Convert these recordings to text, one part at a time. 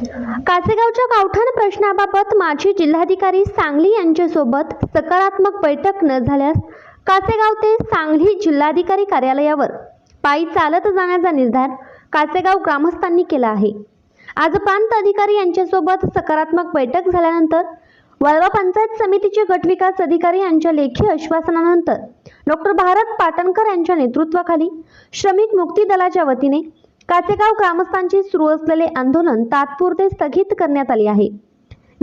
कासेगावच्या गावठाण प्रश्नाबाबत माजी जिल्हाधिकारी सांगली यांच्यासोबत सकारात्मक बैठक न झाल्यास कासेगाव ते सांगली जिल्हाधिकारी कार्यालयावर पायी चालत जाण्याचा निर्धार कासेगाव ग्रामस्थांनी केला आहे. आज प्रांत अधिकारी यांच्यासोबत सकारात्मक बैठक झाल्यानंतर वळवा पंचायत समितीचे गटविकास अधिकारी यांच्या लेखी आश्वासनानंतर डॉक्टर भारत पाटणकर यांच्या नेतृत्वाखाली श्रमिक मुक्ती दलाच्या वतीने कासेगाव ग्रामस्थांचे सुरू असलेले आंदोलन तात्पुरते स्थगित करण्यात आले आहे.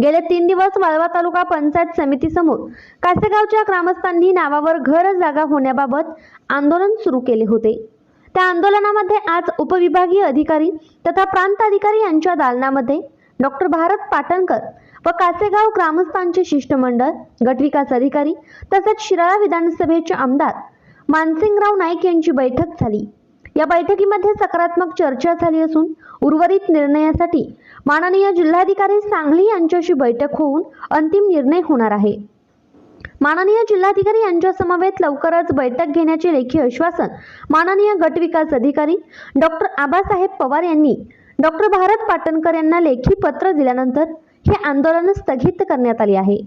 गेले तीन दिवस वाळवा तालुका पंचायत समितीसमोर कासेगावच्या ग्रामस्थांनी नावावर घर जागा होण्याबाबत आंदोलन सुरू केले होते. त्या आंदोलनामध्ये आज उपविभागीय अधिकारी तथा प्रांत अधिकारी यांच्या दालनामध्ये डॉक्टर भारत पाटणकर व कासेगाव ग्रामस्थांचे शिष्टमंडळ गटविकास अधिकारी तसेच शिराळा विधानसभेचे आमदार मानसिंगराव नाईक यांची बैठक झाली. या बैठकीमध्ये सकारात्मक चर्चा झाली असून उर्वरित निर्णयासाठी माननीय जिल्हाधिकारी सांगली यांच्याशी बैठक होऊन अंतिम निर्णय होणार आहे. माननीय जिल्हाधिकारी यांच्या समवेत लवकरच बैठक घेण्याचे लेखी आश्वासन माननीय गटविकास अधिकारी डॉक्टर आबासाहेब पवार यांनी डॉक्टर भारत पाटणकर यांना लेखी पत्र दिल्यानंतर हे आंदोलन स्थगित करण्यात आले आहे.